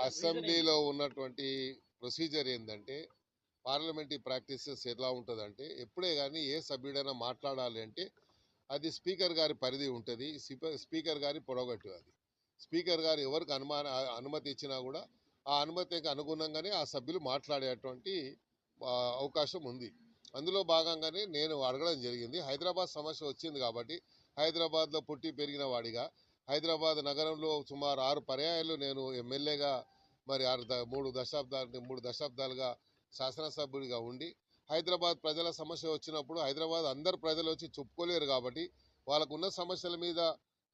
అసెంబ్లీలో ఉన్నటువంటి ప్రొసీజర్ ఏంటంటే పార్లమెంటరీ ప్రాక్టీసెస్ ఎలా ఉంటుందంటే ఎప్పుడే కానీ ఏ సభ్యుడైనా మాట్లాడాలి అంటే అది స్పీకర్ గారి పరిధి ఉంటుంది స్పీకర్ గారి పొడగట్టు అది. స్పీకర్ గారు ఎవరికి అనుమాన అనుమతి ఇచ్చినా కూడా ఆ అనుమతికి అనుగుణంగానే ఆ సభ్యులు మాట్లాడేటువంటి అవకాశం ఉంది. అందులో భాగంగానే నేను అడగడం జరిగింది. హైదరాబాద్ సమస్య వచ్చింది కాబట్టి హైదరాబాద్లో పుట్టి పెరిగిన వాడిగా హైదరాబాద్ నగరంలో సుమారు ఆరు పర్యాయాలు నేను ఎమ్మెల్యేగా మరి ఆరు ద- మూడు దశాబ్దాలు మూడు దశాబ్దాలుగా శాసనసభ్యుడిగా ఉండి హైదరాబాద్ ప్రజల సమస్య వచ్చినప్పుడు హైదరాబాద్ అందరు ప్రజలు వచ్చి చెప్పుకోలేరు కాబట్టి వాళ్ళకు ఉన్న సమస్యల మీద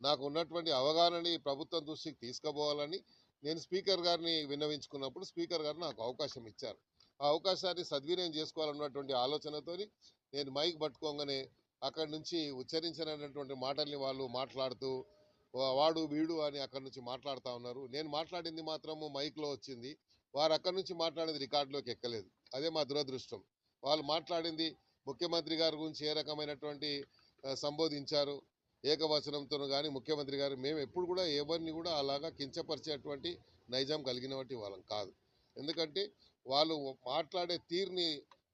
నాకు ఉన్నటువంటి అవగాహనని ప్రభుత్వం దృష్టికి తీసుకుపోవాలని నేను స్పీకర్ గారిని విన్నవించుకున్నప్పుడు స్పీకర్ గారు నాకు అవకాశం ఇచ్చారు. ఆ అవకాశాన్ని సద్వినియోగం చేసుకోవాలన్నటువంటి ఆలోచనతోని నేను మైక్ పట్టుకోగానే అక్కడి నుంచి ఉచ్చరించినటువంటి మాటల్ని వాళ్ళు మాట్లాడుతూ వాడు వీడు అని అక్కడి నుంచి మాట్లాడుతూ ఉన్నారు. నేను మాట్లాడింది మాత్రము మైక్లో వచ్చింది. వారు అక్కడి నుంచి మాట్లాడింది రికార్డులోకి ఎక్కలేదు. అదే మా దురదృష్టం. వాళ్ళు మాట్లాడింది ముఖ్యమంత్రి గారి గురించి ఏ రకమైనటువంటి సంబోధించారు ఏకవచనంతో కానీ ముఖ్యమంత్రి గారు మేము ఎప్పుడు కూడా ఎవరిని కూడా అలాగా కించపరిచేటువంటి నైజం కలిగినటువంటి వాళ్ళం కాదు. ఎందుకంటే వాళ్ళు మాట్లాడే తీరుని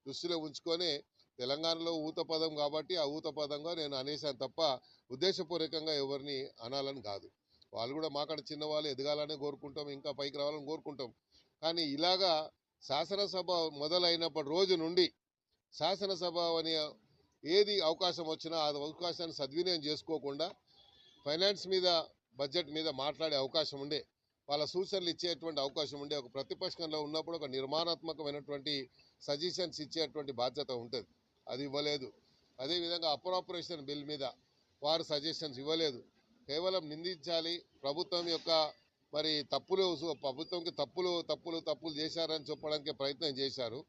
దృష్టిలో ఉంచుకొనే తెలంగాణలో ఊత పదం కాబట్టి ఆ ఊత పదంగా నేను అనేసాను తప్ప ఉద్దేశపూర్వకంగా ఎవరిని అనాలని కాదు. వాళ్ళు కూడా మాకాడ చిన్నవాళ్ళు ఎదగాలనే కోరుకుంటాం ఇంకా పైకి రావాలని కోరుకుంటాం. కానీ ఇలాగా శాసనసభ మొదలైనప్పటి రోజు నుండి శాసనసభ అని ఏది అవకాశం వచ్చినా ఆ అవకాశాన్ని సద్వినియోగం చేసుకోకుండా ఫైనాన్స్ మీద బడ్జెట్ మీద మాట్లాడే అవకాశం ఉండే వాళ్ళ సూచనలు ఇచ్చేటువంటి అవకాశం ఉండే ఒక ప్రతిపక్షంలో ఉన్నప్పుడు ఒక నిర్మాణాత్మకమైనటువంటి సజెషన్స్ ఇచ్చేటువంటి బాధ్యత ఉంటుంది. అది ఇవ్వలేదు. అదేవిధంగా అప్రాపరేషన్ బిల్ మీద వారు సజెషన్స్ ఇవ్వలేదు. కేవలం నిందించాలి ప్రభుత్వం యొక్క మరి తప్పులు ప్రభుత్వంకి తప్పులు తప్పులు తప్పులు చేశారని చెప్పడానికి ప్రయత్నం చేశారు.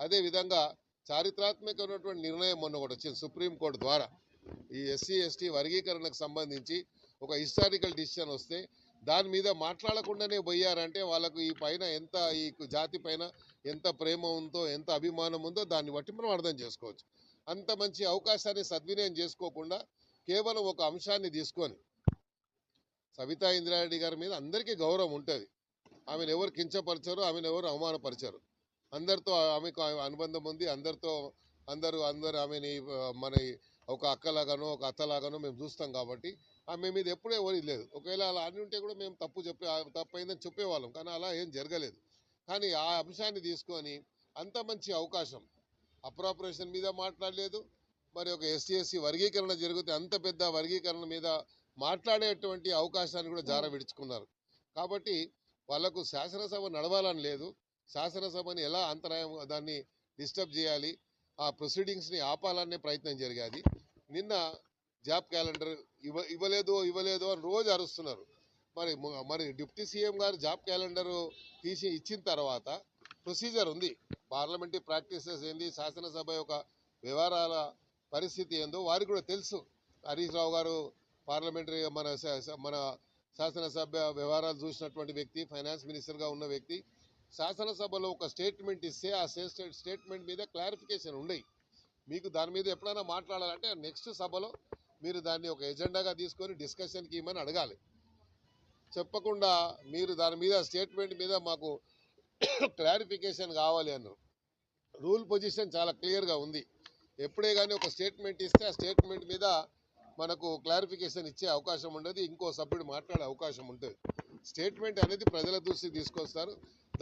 అదేవిధంగా చారిత్రాత్మకమైనటువంటి నిర్ణయం మొన్న ఒకటి వచ్చింది సుప్రీంకోర్టు ద్వారా. ఈ ఎస్సీ ఎస్టీ వర్గీకరణకు సంబంధించి ఒక హిస్టారికల్ డిసిషన్ వస్తే దాని మీద మాట్లాడకుండానే పోయారంటే వాళ్ళకు ఈ పైన ఎంత ఈ జాతి పైన ఎంత ప్రేమ ఉందో ఎంత అభిమానం ఉందో దాన్ని బట్టి మనం అర్థం చేసుకోవచ్చు. అంత మంచి అవకాశాన్ని సద్వినియోగం చేసుకోకుండా కేవలం ఒక అంశాన్ని తీసుకొని సవితా ఇందిరారెడ్డి గారి మీద అందరికీ గౌరవం ఉంటుంది. ఆమెను ఎవరు కించపరచరు ఆమెను ఎవరు అవమానపరచరు. అందరితో ఆమెకు అనుబంధం ఉంది. అందరితో అందరూ అందరు ఆమెని మన ఒక అక్కలాగానో ఒక అత్తలాగానో మేము చూస్తాం కాబట్టి ఆమె మీద ఎప్పుడూ ఎవరి లేదు ఒకవేళ అలా అని ఉంటే కూడా మేము తప్పు చెప్పే తప్పు అయిందని చెప్పేవాళ్ళం. కానీ అలా ఏం జరగలేదు. కానీ ఆ అంశాన్ని తీసుకొని అంత మంచి అవకాశం అప్రాపరేషన్ మీద మాట్లాడలేదు. మరి ఒక ఎస్సీ వర్గీకరణ జరిగితే అంత పెద్ద వర్గీకరణ మీద మాట్లాడేటువంటి అవకాశాన్ని కూడా జార విడుచుకున్నారు. కాబట్టి వాళ్ళకు శాసనసభ నడవాలని లేదు. శాసనసభని ఎలా అంతరాయం దాన్ని డిస్టర్బ్ చేయాలి ఆ ప్రొసీడింగ్స్ని ఆపాలనే ప్రయత్నం జరిగేది. నిన్న జాబ్ క్యాలెండర్ ఇవ్వ ఇవ్వలేదు ఇవ్వలేదు అని రోజు అరుస్తున్నారు. మరి మరి డిప్యూటీ సీఎం గారు జాబ్ క్యాలెండర్ తీసి ఇచ్చిన తర్వాత ప్రొసీజర్ ఉంది. పార్లమెంటరీ ప్రాక్టీసెస్ ఏంది శాసనసభ యొక్క వ్యవహారాల పరిస్థితి ఏందో వారికి కూడా తెలుసు. హరీష్ రావు గారు పార్లమెంటరీ మన మన శాసనసభ వ్యవహారాలు చూసినటువంటి వ్యక్తి ఫైనాన్స్ మినిస్టర్గా ఉన్న వ్యక్తి శాసనసభలో ఒక స్టేట్మెంట్ ఇస్తే ఆ స్టేట్మెంట్ మీద క్లారిఫికేషన్ ఉండయి. మీకు దాని మీద ఎప్పుడైనా మాట్లాడాలంటే నెక్స్ట్ సభలో మీరు దాన్ని ఒక ఎజెండాగా తీసుకొని డిస్కషన్కి ఇవ్వమని అడగాలి. చెప్పకుండా మీరు దాని మీద స్టేట్మెంట్ మీద మాకు క్లారిఫికేషన్ కావాలి అన్నారు రూల్ పొజిషన్ చాలా క్లియర్గా ఉంది. ఎప్పుడే కానీ ఒక స్టేట్మెంట్ ఇస్తే ఆ స్టేట్మెంట్ మీద మనకు క్లారిఫికేషన్ ఇచ్చే అవకాశం ఉండదు. ఇంకో సభ్యుడు మాట్లాడే అవకాశం ఉంటుంది. స్టేట్మెంట్ అనేది ప్రజల దృష్టికి తీసుకొస్తారు.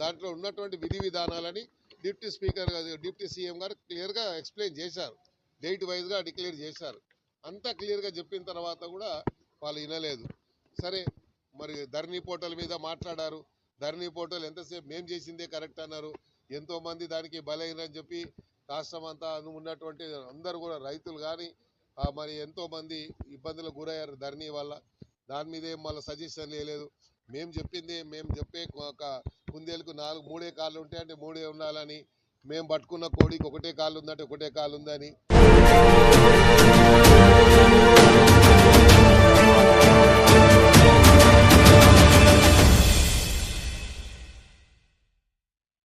దాంట్లో ఉన్నటువంటి విధి విధానాలని డిప్యూటీ స్పీకర్ డిప్యూటీ సీఎం గారు క్లియర్గా ఎక్స్ప్లెయిన్ చేశారు. డేట్ వైజ్గా డిక్లేర్ చేశారు. అంతా క్లియర్గా చెప్పిన తర్వాత కూడా వాళ్ళు వినలేదు. సరే మరి ధరణి పోర్టల్ మీద మాట్లాడారు. ధరణి పోర్టల్ ఎంతసేపు మేం చేసిందే కరెక్ట్ అన్నారు. ఎంతోమంది దానికి బలైనని చెప్పి రాష్ట్రం అంతా ఉన్నటువంటి అందరూ కూడా రైతులు కానీ మరి ఎంతోమంది ఇబ్బందులకు గురయ్యారు ధరణి వల్ల. దాని మీద ఏం మళ్ళీ సజెషన్ లేదు మేము చెప్పింది మేము చెప్పే ఒక కుందేలకు నాలుగు మూడే కాళ్ళు ఉంటాయి అంటే మూడే ఉండాలని. మేము పట్టుకున్న కోడికి ఒకటే కాళ్ళు ఉందంటే ఒకటే కాళ్ళు ఉందని.